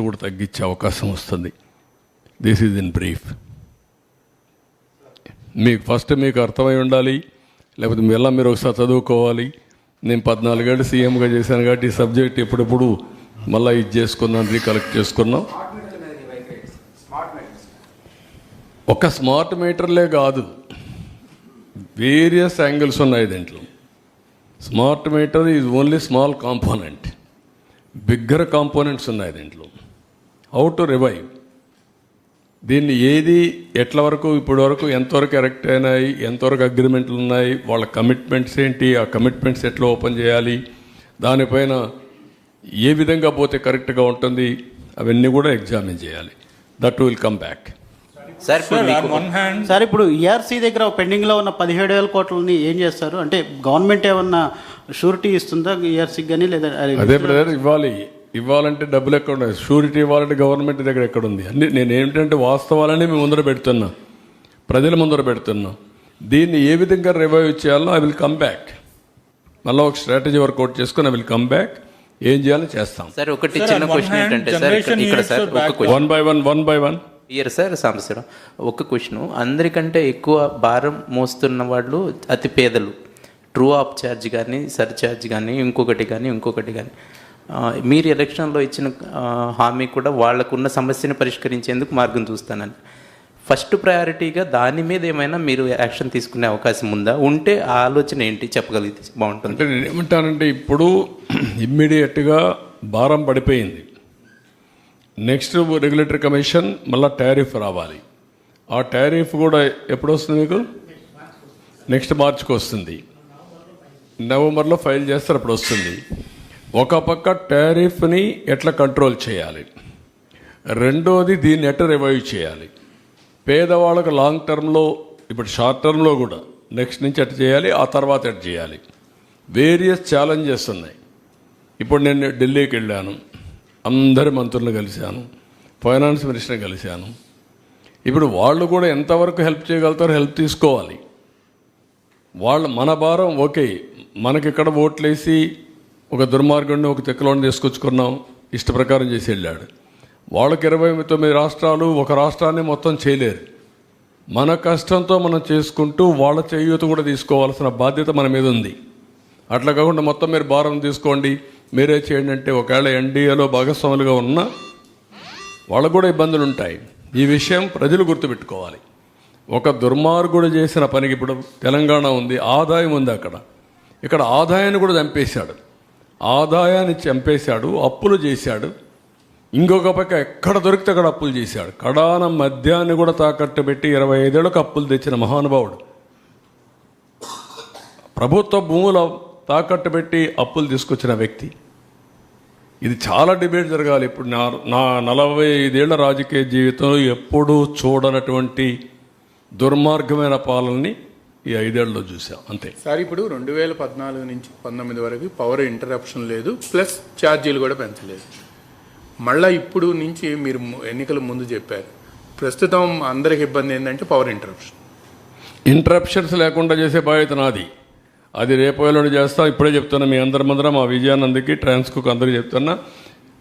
కూడా తగ్గించే అవకాశం వస్తుంది. దిస్ ఈజ్ ఇన్ బ్రీఫ్ మీకు ఫస్ట్ మీకు అర్థమై ఉండాలి. లేకపోతే మళ్ళీ మీరు ఒకసారి చదువుకోవాలి. నేను పద్నాలుగేళ్ళు సీఎంగా చేశాను కాబట్టి ఈ సబ్జెక్ట్ ఎప్పుడెప్పుడు మళ్ళీ ఇది చేసుకున్నాను రీకలెక్ట్ చేసుకున్నాం. ఒక స్మార్ట్ మీటర్లే కాదు. వేరియస్ యాంగిల్స్ ఉన్నాయి దీంట్లో. Smart meter is only small component bigger components ఉన్నాయి దీంట్లో. హౌ టు రివైవ్ దీన్ని ఏది ఎట్ల వరకు ఇప్పటి వరకు ఎంతవరకు ఎరెక్ట్ అయినాయి ఎంతవరకు అగ్రిమెంట్లు ఉన్నాయి వాళ్ళ కమిట్మెంట్స్ ఏంటి ఆ కమిట్మెంట్స్ ఎట్లా ఓపెన్ చేయాలి దానిపైన ఏ విధంగా పోతే కరెక్ట్గా ఉంటుంది అవన్నీ కూడా ఎగ్జామిన్ చేయాలి. That will come back sir sir మీకు ఆన్ వన్ హ్యాండ్ సార్ ఇప్పుడు ఈఆర్సీ దగ్గర పెండింగ్లో ఉన్న పదిహేడు వేల కోట్లని ఏం చేస్తారు? అంటే గవర్నమెంట్ ఏమన్నా షూరిటీ ఇస్తుందా ఈఆర్సీకి కానీ లేదా అదే ఇవ్వాలి. ఇవ్వాలంటే డబ్బులు ఎక్కడ ఉన్నాయి? షూరిటీ ఇవ్వాలంటే గవర్నమెంట్ దగ్గర ఎక్కడ ఉంది? అన్ని నేను ఏమిటంటే వాస్తవాలని మేము ముందర పెడుతున్నా. ప్రజల ముందర పెడుతున్నా. దీన్ని ఏ విధంగా రివైవ్ చేయాలో ఐ విల్ కమ్ బ్యాక్ మళ్ళీ ఒక స్ట్రాటజీ వర్కౌట్ చేసుకుని ఐ విల్ కమ్ బ్యాక్ ఏం చేయాలో చేస్తాం. సార్ ఒకటి చిన్న క్వశ్చన్ ఏంటంటే సార్ ఇక్కడ- sir one by one one by one year sir Sambasivarao ఒక క్వశ్చన్ అందరికంటే ఎక్కువ భారం మోస్తున్న వాళ్ళు అతి పేదలు ట్రూ ఆఫ్ ఛార్జ్ కానీ సర్ ఛార్జ్ కానీ ఇంకొకటి కానీ ఇంకొకటి కానీ మీరు ఎలక్షన్లో ఇచ్చిన హామీ కూడా వాళ్ళకున్న సమస్యను పరిష్కరించేందుకు మార్గం చూస్తానని. ఫస్ట్ ప్రయారిటీగా దాని మీద ఏమైనా మీరు యాక్షన్ తీసుకునే అవకాశం ఉందా? ఉంటే ఆ ఆలోచన ఏంటి? చెప్పగలిగితే బాగుంటుంది. అంటే నేను ఏమంటానంటే ఇప్పుడు ఇమ్మీడియట్గా భారం పడిపోయింది. నెక్స్ట్ రెగ్యులేటరీ కమిషన్ మళ్ళీ టారిఫ్ రావాలి. ఆ టారిఫ్ కూడా ఎప్పుడు వస్తుంది మీకు? నెక్స్ట్ మార్చ్కి వస్తుంది. నవంబర్లో ఫైల్ చేస్తారు అప్పుడు వస్తుంది. ఒక పక్క టారిఫ్ని ఎట్లా కంట్రోల్ చేయాలి? రెండోది దీన్ని ఎట్లా రివైవ్ చేయాలి? పేదవాళ్ళకు లాంగ్ టర్మ్లో ఇప్పుడు షార్ట్ టర్మ్లో కూడా నెక్స్ట్ నుంచి ఎట్ చేయాలి? ఆ తర్వాత ఎట్ చేయాలి? వేరియస్ ఛాలెంజెస్ ఉన్నాయి. ఇప్పుడు నేను ఢిల్లీకి వెళ్ళాను. అందరి మంత్రులను కలిశాను. ఫైనాన్స్ మినిస్టర్ని కలిశాను. ఇప్పుడు వాళ్ళు కూడా ఎంతవరకు హెల్ప్ చేయగలుగుతారో హెల్ప్ తీసుకోవాలి. వాళ్ళు మన భారం ఓకే. మనకి ఇక్కడ ఓట్లేసి ఒక దుర్మార్గుడిని ఒక తెక్కలోని తీసుకొచ్చుకున్నాం. ఇష్ట ప్రకారం చేసి వెళ్ళాడు. వాళ్ళకి ఇరవై తొమ్మిది రాష్ట్రాలు ఒక రాష్ట్రాన్ని మొత్తం చేయలేరు. మన కష్టంతో మనం చేసుకుంటూ వాళ్ళ చేయూత కూడా తీసుకోవాల్సిన బాధ్యత మన మీద ఉంది. అట్లా కాకుండా మొత్తం మీరు భారం తీసుకోండి. మీరే చేయండి అంటే ఒకవేళ ఎన్డీఏలో భాగస్వాములుగా ఉన్నా వాళ్ళకు కూడా ఇబ్బందులు ఉంటాయి. ఈ విషయం ప్రజలు గుర్తుపెట్టుకోవాలి. ఒక దుర్మార్గుడు చేసిన పనికి ఇప్పుడు తెలంగాణ ఉంది ఆదాయం ఉంది అక్కడ. ఇక్కడ ఆదాయాన్ని కూడా చంపేశాడు. ఆదాయాన్ని చంపేశాడు అప్పులు చేశాడు. ఇంకొక పక్క ఎక్కడ దొరికితే అక్కడ అప్పులు చేశాడు. కడాన మద్యాన్ని కూడా తాకట్టు పెట్టి ఇరవై ఐదేళ్ళకు అప్పులు తెచ్చిన మహానుభావుడు. ప్రభుత్వ భూముల తాకట్టు పెట్టి అప్పులు తీసుకొచ్చిన వ్యక్తి. ఇది చాలా డిబేట్ జరగాలి. ఇప్పుడు నా నా నలభై ఐదేళ్ళ రాజకీయ జీవితంలో ఎప్పుడూ చూడనటువంటి దుర్మార్గమైన పాలనని ఈ ఐదేళ్ళలో చూసాం అంతే. సార్ ఇప్పుడు రెండు వేల పద్నాలుగు నుంచి పంతొమ్మిది వరకు పవర్ ఇంటరప్షన్ లేదు ప్లస్ ఛార్జీలు కూడా పెంచలేదు. మళ్ళీ ఇప్పుడు నుంచి మీరు ఎన్నికల ముందు చెప్పారు ప్రస్తుతం అందరికి ఇబ్బంది ఏంటంటే పవర్ ఇంటరప్షన్ ఇంటరప్షన్స్ లేకుండా చేసే బాధ్యత నాది. అది రేపు ఎల్లుండి చేస్తాం ఇప్పుడే చెప్తున్నా మీ అందరి ముందర మా విజయానందకి ట్రాన్స్కు అందరికి చెప్తున్నా.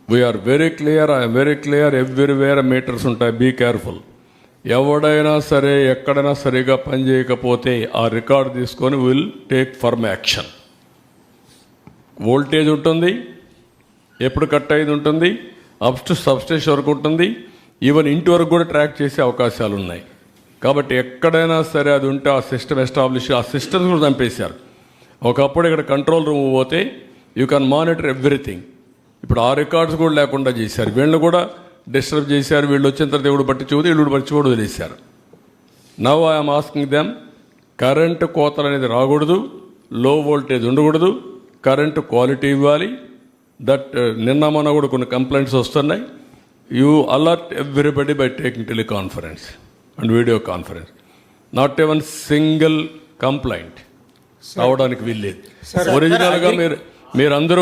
We are very clear I'm very clear everywhere meters ఉంటాయి బీ కేర్ఫుల్ ఎవడైనా సరే ఎక్కడైనా సరిగా పని చేయకపోతే ఆ రికార్డు తీసుకొని will take firm action. Voltage ఉంటుంది ఎప్పుడు కట్ అయ్యేది ఉంటుంది అప్ టు సబ్స్టేషన్ వరకు ఉంటుంది ఈవెన్ ఇంటి వరకు కూడా ట్రాక్ చేసే అవకాశాలు ఉన్నాయి. కాబట్టి ఎక్కడైనా సరే అది ఉంటే ఆ సిస్టమ్ ఎస్టాబ్లిష్ ఆ సిస్టమ్స్ కూడా చంపేశారు ఒకప్పుడు ఇక్కడ కంట్రోల్ రూమ్ పోతే యూ కెన్ మానిటర్ ఎవ్రీథింగ్. ఇప్పుడు ఆ రికార్డ్స్ కూడా లేకుండా చేశారు. వీళ్ళు కూడా డిస్టర్బ్ చేశారు వీళ్ళు వచ్చిన తర్వాత దేవుడు బట్టి చూడు వీళ్ళు బట్టి చూడు వదిలేశారు. Now I'm asking them current కోతలు అనేది రాకూడదు లో వోల్టేజ్ ఉండకూడదు కరెంటు క్వాలిటీ ఇవ్వాలి. దట్ నిన్న మొన్న కూడా కొన్ని కంప్లైంట్స్ వస్తున్నాయి. You alert everybody by taking teleconference and video conference not even single complaint రావడానికి వీల్లేదు. ఒరిజినల్గా మీరు మీరందరూ